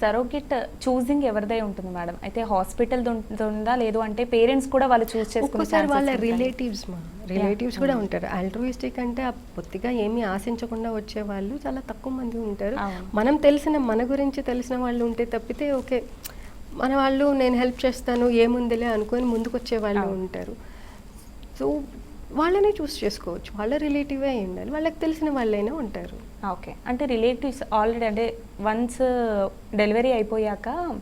సరోగిట్ choosing ఎవరిదై ఉంటుంది madam అయితే hospital ఉందా లేదు అంటే పేరెంట్స్ కూడా వాళ్ళు చూస్ chances వాళ్ళ. రిలేటివ్స్ మా రిలేటివ్స్ కూడా ఉంటారు ఆల్ట్రోయిస్టిక్ అంటే పొత్తిగా ఏమీ ఆశించకుండా వచ్చే వాళ్ళు చాలా తక్కువ మంది ఉంటారు. మనం తెలిసిన మన గురించి తెలిసిన వాళ్ళు ఉంటే తప్పితే ఓకే మన వాళ్ళు నేను హెల్ప్ చేస్తాను ఏముందిలే అనుకొని ముందుకు వచ్చే వాళ్ళు. ఉంటారు సో వాళ్ళనే చూస్ చేసుకోవచ్చు. వాళ్ళ రిలేటివే అయి ఉండాలి. వాళ్ళకి తెలిసిన వాళ్ళైనా ఉంటారు. ఓకే. అంటే రిలేటివ్స్ ఆల్రెడీ అంటే వన్స్ డెలివరీ అయిపోయాక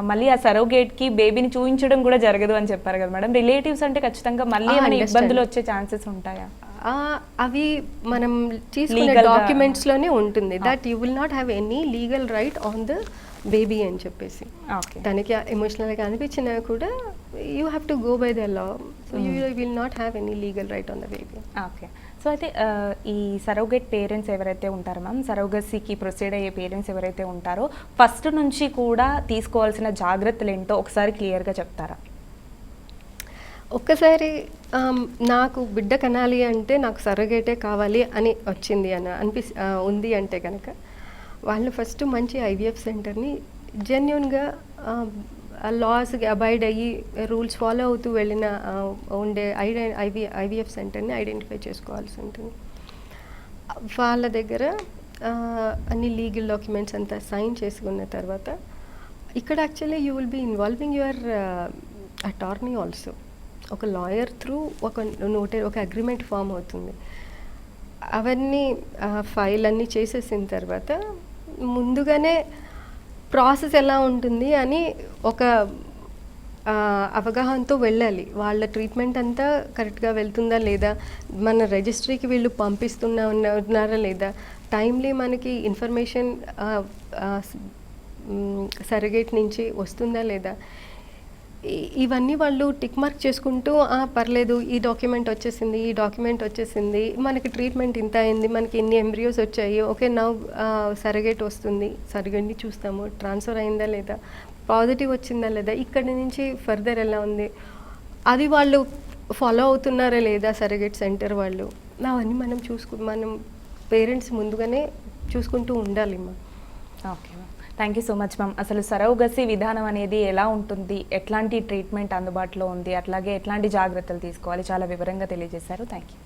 మళ్ళీ ఆ సరోగేట్కి బేబీని చూపించడం కూడా జరగదు అని చెప్పారు కదా మేడం. రిలేటివ్స్ అంటే ఖచ్చితంగా మళ్ళీ ఏమైనా. ఇబ్బందులు వచ్చే ఛాన్సెస్ ఉంటాయా? అవి మనం తీసుకునే Legal గా- డాక్యుమెంట్స్లోనే ఉంటుంది. That you will not have any legal right on the baby అని చెప్పేసి. ఓకే. తనకి ఎమోషనల్గా అనిపించినా కూడా you have to go by the law so you will not have any legal right on the baby okay. So అయితే ఈ surrogate parents ఎవరైతే ఉంటారో మ్యామ్ సరోగసీకి ప్రొసీడ్ అయ్యే పేరెంట్స్ ఎవరైతే ఉంటారో ఫస్ట్ నుంచి కూడా తీసుకోవాల్సిన జాగ్రత్తలు ఏంటో ఒకసారి క్లియర్గా చెప్తారా? ఒక్కసారి నాకు బిడ్డ కనాలి అంటే నాకు సరగేటే కావాలి అని వచ్చింది అని అనిపిస్ ఆ, ఉంది అంటే కనుక వాళ్ళు ఫస్ట్ మంచి ఐవీఎఫ్ సెంటర్ని జెన్యున్గా లాస్కి అబైడ్ అయ్యి రూల్స్ ఫాలో అవుతూ వెళ్ళిన ఉండే ఐడె ఐవి ఐవీఎఫ్ సెంటర్ని ఐడెంటిఫై చేసుకోవాల్సి ఉంటుంది. వాళ్ళ దగ్గర అన్ని లీగల్ డాక్యుమెంట్స్ అంతా సైన్ చేసుకున్న తర్వాత ఇక్కడ actually you will be involving your attorney also ఒక లాయర్ త్రూ ఒక నోటే ఒక అగ్రిమెంట్ ఫామ్ అవుతుంది. అవన్నీ ఫైల్ అన్నీ చేసేసిన తర్వాత ముందుగానే ప్రాసెస్ ఎలా ఉంటుంది అని ఒక అవగాహనతో వెళ్ళాలి. వాళ్ళ ట్రీట్మెంట్ అంతా కరెక్ట్గా వెళ్తుందా లేదా? మన రిజిస్ట్రీకి వీళ్ళు పంపిస్తున్నా ఉన్నారా లేదా? టైమ్లీ మనకి ఇన్ఫర్మేషన్ సరిగేట్ నుంచి వస్తుందా లేదా? ఇవన్నీ వాళ్ళు టిక్ మార్క్ చేసుకుంటూ పర్లేదు ఈ డాక్యుమెంట్ వచ్చేసింది ఈ డాక్యుమెంట్ వచ్చేసింది మనకి ట్రీట్మెంట్ ఇంత అయింది మనకి ఎన్ని ఎంబ్రియోస్ వచ్చాయి ఓకే నవ్ సరగేట్ వస్తుంది సరిగండి చూస్తాము ట్రాన్స్ఫర్ అయిందా లేదా పాజిటివ్ వచ్చిందా లేదా ఇక్కడి నుంచి ఫర్దర్ ఎలా ఉంది? అది వాళ్ళు ఫాలో అవుతున్నారా లేదా సరగేట్ సెంటర్ వాళ్ళు? అవన్నీ మనం చూసుకు మనం పేరెంట్స్ ముందుగానే చూసుకుంటూ ఉండాలి మా. Okay. Thank you so much ma'am అసలు సరోగసి విధానం అనేది ఎలా ఉంటుంది? ఎట్లాంటి ట్రీట్మెంట్ అందుబాటులో ఉంది? అట్లాగే ఎట్లాంటి జాగ్రత్తలు తీసుకోవాలి? చాలా వివరంగా తెలియజేశారు. Thank you